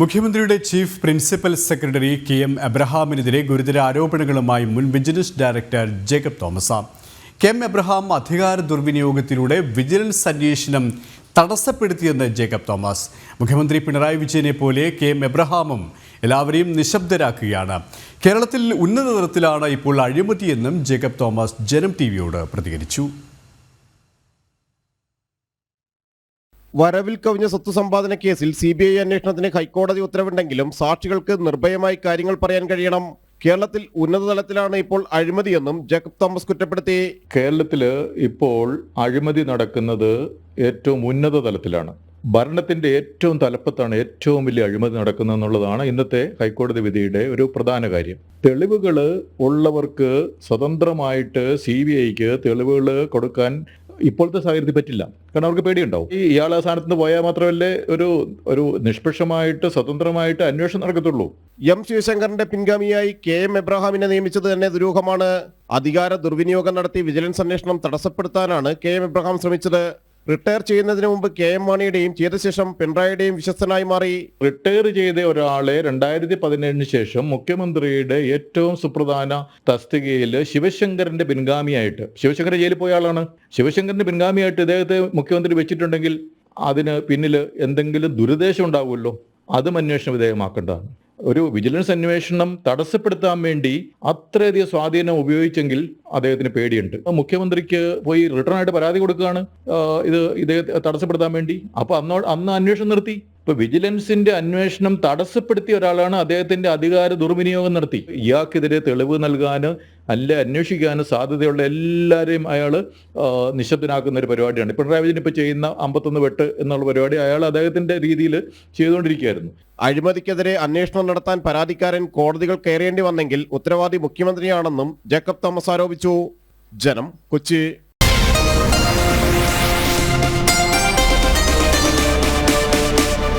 മുഖ്യമന്ത്രിയുടെ chief principal secretary K M എബ്രഹാമിനെതിരെ ഗുരുതര ആരോപണങ്ങളുമായി മുൻ vigilance director Jacob Thomas. K M Abraham അധികാര ദുർവിനിയോഗത്തിലൂടെ വിജിലൻസ് അന്വേഷണം തടസ്സപ്പെടുത്തിയെന്ന് ജേക്കബ് തോമസ്. മുഖ്യമന്ത്രി പിണറായി വിജയനെ പോലെ കെ എം എബ്രഹാമും എല്ലാവരെയും നിശബ്ദരാക്കുകയാണ്. കേരളത്തിൽ ഉന്നത തലത്തിലാണ് ഇപ്പോൾ അഴിമതിയെന്നും ജേക്കബ് തോമസ് ജനം ടി വിയോട് പ്രതികരിച്ചു. വരവിൽ കവിഞ്ഞ സ്വത്ത് സമ്പാദന കേസിൽ സി ബി ഐ അന്വേഷണത്തിന് ഹൈക്കോടതി ഉത്തരവുണ്ടെങ്കിലും സാക്ഷികൾക്ക് നിർഭയമായി കാര്യങ്ങൾ പറയാൻ കഴിയണം. കേരളത്തിൽ ഉന്നതതലത്തിലാണ് ഇപ്പോൾ അഴിമതിയെന്നും ജേക്കബ് തോമസ് കുറ്റപ്പെടുത്തി. കേരളത്തിൽ ഇപ്പോൾ അഴിമതി നടക്കുന്നത് ഏറ്റവും ഉന്നത തലത്തിലാണ് ഭരണത്തിന്റെ ഏറ്റവും തലപ്പത്താണ് ഏറ്റവും വലിയ അഴിമതി നടക്കുന്നത് എന്നുള്ളതാണ് ഇന്നത്തെ ഹൈക്കോടതി വിധിയുടെ ഒരു പ്രധാന കാര്യം. തെളിവുകൾ ഉള്ളവർക്ക് സ്വതന്ത്രമായിട്ട് സി ബി ഐക്ക് തെളിവുകൾ കൊടുക്കാൻ ഇപ്പോഴത്തെ സാഹചര്യത്തിൽ പറ്റില്ല. കാരണം അവർക്ക് പേടിയുണ്ടാവും. ഈ ഇയാൾ ആ സ്ഥാനത്ത് നിന്ന് പോയാൽ മാത്രമല്ലേ ഒരു ഒരു നിഷ്പക്ഷമായിട്ട് സ്വതന്ത്രമായിട്ട് അന്വേഷണം നടക്കത്തുള്ളൂ. എം ശിവശങ്കറിന്റെ പിൻഗാമിയായി കെ എം എബ്രഹാമിനെ നിയമിച്ചത് തന്നെ ദുരൂഹമാണ്. അധികാര ദുർവിനിയോഗം നടത്തി വിജിലൻസ് അന്വേഷണം തടസ്സപ്പെടുത്താനാണ് കെ എം എബ്രഹാം ശ്രമിച്ചത്. റിട്ടയർ ചെയ്യുന്നതിന് മുമ്പ് കെ എം മാണിയുടെയും ചെയ്ത ശേഷം പിണറായിയുടെയും വിശ്വസ്തനായി മാറി. റിട്ടയർ ചെയ്ത ഒരാളെ രണ്ടായിരത്തി പതിനേഴിന് ശേഷം മുഖ്യമന്ത്രിയുടെ ഏറ്റവും സുപ്രധാന തസ്തികയിൽ ശിവശങ്കറിന്റെ പിൻഗാമിയായിട്ട് ശിവശങ്കർ ജയിലിൽ പോയ ആളാണ്. ശിവശങ്കറിന്റെ പിൻഗാമിയായിട്ട് ഇദ്ദേഹത്തെ മുഖ്യമന്ത്രി വെച്ചിട്ടുണ്ടെങ്കിൽ അതിന് പിന്നിൽ എന്തെങ്കിലും ദുരുദ്ദേശം ഉണ്ടാവുമല്ലോ? അതും അന്വേഷണ വിധേയമാക്കേണ്ടതാണ് ഒരു വിജിലൻസ് അന്വേഷണം തടസ്സപ്പെടുത്താൻ വേണ്ടി അത്രയധികം സ്വാധീനം ഉപയോഗിച്ചെങ്കിൽ അദ്ദേഹത്തിന് പേടിയുണ്ട്. മുഖ്യമന്ത്രിക്ക് പോയി റിട്ടേൺ ആയിട്ട് പരാതി കൊടുക്കുകയാണ് ഇത് ഇദ്ദേഹത്തെ തടസ്സപ്പെടുത്താൻ വേണ്ടി. അപ്പൊ അന്നോ അന്ന് അന്വേഷണം നിർത്തി. ഇപ്പൊ വിജിലൻസിന്റെ അന്വേഷണം തടസ്സപ്പെടുത്തിയ ഒരാളാണ് അദ്ദേഹത്തിന്റെ അധികാര ദുർവിനിയോഗം നടത്തി. ഇയാൾക്കെതിരെ തെളിവ് നൽകാൻ അല്ല അന്വേഷിക്കാനും സാധ്യതയുള്ള എല്ലാവരെയും അയാൾ നിശബ്ദനാക്കുന്ന ഒരു പരിപാടിയാണ്. പിണറായി വിജയൻ ഇപ്പോൾ ചെയ്യുന്ന അമ്പത്തൊന്ന് വെട്ട് എന്നുള്ള പരിപാടി അയാൾ അദ്ദേഹത്തിന്റെ രീതിയിൽ ചെയ്തുകൊണ്ടിരിക്കുകയായിരുന്നു. അഴിമതിക്കെതിരെ അന്വേഷണം നടത്താൻ പരാതിക്കാരൻ കോടതികൾ കയറേണ്ടി വന്നെങ്കിൽ ഉത്തരവാദി മുഖ്യമന്ത്രിയാണെന്നും ജേക്കബ് തോമസ് ആരോപിച്ചു. ജനം കൊച്ചി